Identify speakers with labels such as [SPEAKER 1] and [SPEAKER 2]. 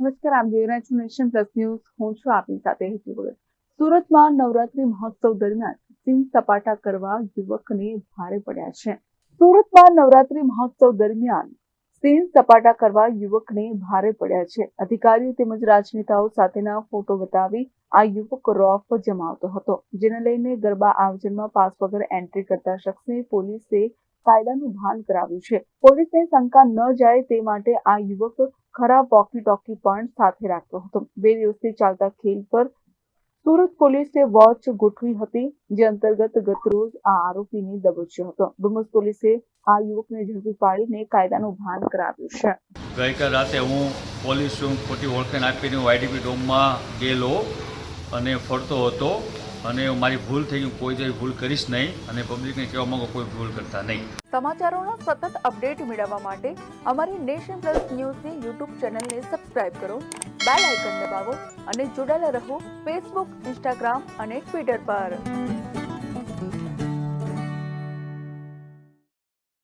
[SPEAKER 1] નમસ્કાર, આપ જોઈ રહ્યા છો નેશન પ્લસ ન્યૂઝ. હું છું આપની સાથે હેતુ વગર સુરતમાં નવરાત્રી મહોત્સવ દરમિયાન સિંહ સપાટા કરવા યુવકને ભારે પડ્યા છે. સુરતમાં નવરાત્રી મહોત્સવ દરમિયાન સિંહ સપાટા કરવા યુવકને ભારે પડ્યા છે. અધિકારીઓ તેમજ રાજનેતાઓ સાથેના ફોટો બતાવી આ યુવક રોફ જમાવતો હતો. જેને લઈને ગરબા આયોજનમાં પાસ વગર એન્ટ્રી કરતા શખ્સને પોલીસે કાયદાનું ભાન કરાવ્યું છે. પોલીસને શંકા ન જાય તે માટે આ યુવક ખરાબ વોકી ટોકી પણ સાથે રાખતો હતો. બે દિવસથી ચાલતા ખેલ પર સુરત પોલીસે વોચ ગોઠવી હતી, જે અંતર્ગત ગતરોજ આ આરોપીને દબોચ્યો હતો. ડુમસ પોલીસે આ યુવકને ઝડપી પાડીને કાયદાનું ભાન કરાવ્યું છે.
[SPEAKER 2] ગઈકાલ રાતે હું પોલીસ ખોટી ઓળખાણ આપીને આઈડીપી ડોમમાં ગયેલો અને ફરતો હતો. અને મારી ભૂલ થઈ ગઈ, કોઈ જેવી ભૂલ કરીશ નહીં અને પબ્લિકને કહેવા માંગુ કોઈ ભૂલ કરતા નહીં.
[SPEAKER 1] સમાચારોના સતત અપડેટ મેળવવા માટે અમારી નેશન પ્લસ ન્યૂઝની યુટ્યુબ ચેનલને સબસ્ક્રાઇબ કરો બેલ આઇકન દબાવો અને જોડાયેલા રહો ફેસબુક ઇન્સ્ટાગ્રામ અને ટ્વિટર પર.